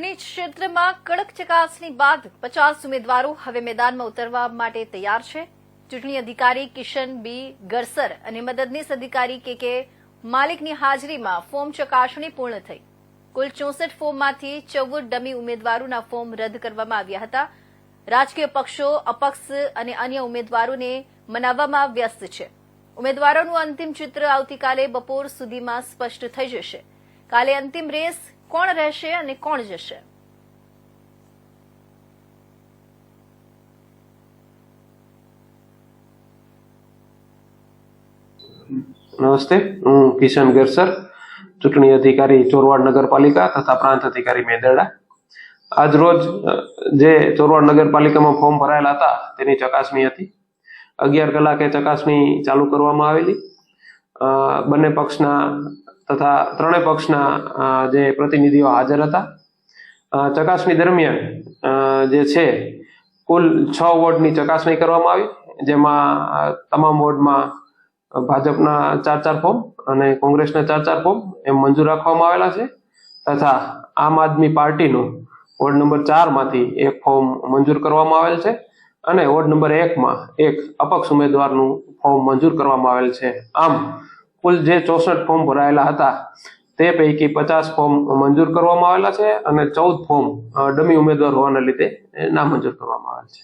ચૂંટણી ક્ષેત્રમાં કડક ચકાસણી બાદ પચાસ ઉમેદવારો હવે મેદાનમાં ઉતરવા માટે તૈયાર છે. ચૂંટણી અધિકારી કિશન બી ગરસર અને મદદનીશ અધિકારી કે કે માલિકની હાજરીમાં ફોર્મ ચકાસણી પૂર્ણ થઈ. કુલ ચોસઠ ફોર્મમાંથી ચૌદ ડમી ઉમેદવારોના ફોર્મ રદ કરવામાં આવ્યા હતા. રાજકીય પક્ષો અપક્ષ અને અન્ય ઉમેદવારોને મનાવવામાં વ્યસ્ત છે. ઉમેદવારોનું અંતિમ ચિત્ર આવતીકાલે બપોર સુધીમાં સ્પષ્ટ થઈ જશે. કાલે અંતિમ રેસ કોણ રહેશે અને કોણ જશે? નમસ્તે, હું કિશન ગરસર ચૂંટણી અધિકારી ચોરવાડ નગરપાલિકા તથા પ્રાંત અધિકારી મેદરડા આજ રોજ જે ચોરવાડ નગરપાલિકામાં ફોર્મ ભરાયેલા હતા, તેની ચકાસણી હતી. અગિયાર કલાકે ચકાસણી ચાલુ કરવામાં આવેલી. બંને પક્ષના તથા ત્રણેય પક્ષના જે પ્રતિનિધિઓ હાજર હતા. ચકાસણી દરમિયાન જે છે, કુલ છ વોર્ડની ચકાસણી કરવામાં આવી, જેમાં તમામ વોર્ડમાં ભાજપના ચાર ચાર ફોર્મ અને કોંગ્રેસના ચાર ચાર ફોર્મ એમ મંજૂર રાખવામાં આવેલા છે. તથા આમ આદમી પાર્ટીનું વોર્ડ નંબર ચારમાંથી એક ફોર્મ મંજૂર કરવામાં આવેલ છે અને વોર્ડ નંબર એકમાં એક અપક્ષ ઉમેદવારનું ફોર્મ મંજૂર કરવામાં આવેલ છે. આમ કુલ જે ચોસઠ ફોર્મ ભરાયેલા હતા, તે પૈકી પચાસ ફોર્મ મંજૂર કરવામાં આવેલા છે અને ચૌદ ફોર્મ ડમી ઉમેદવાર હોવાના લીધે નામંજૂર કરવામાં આવેલ છે.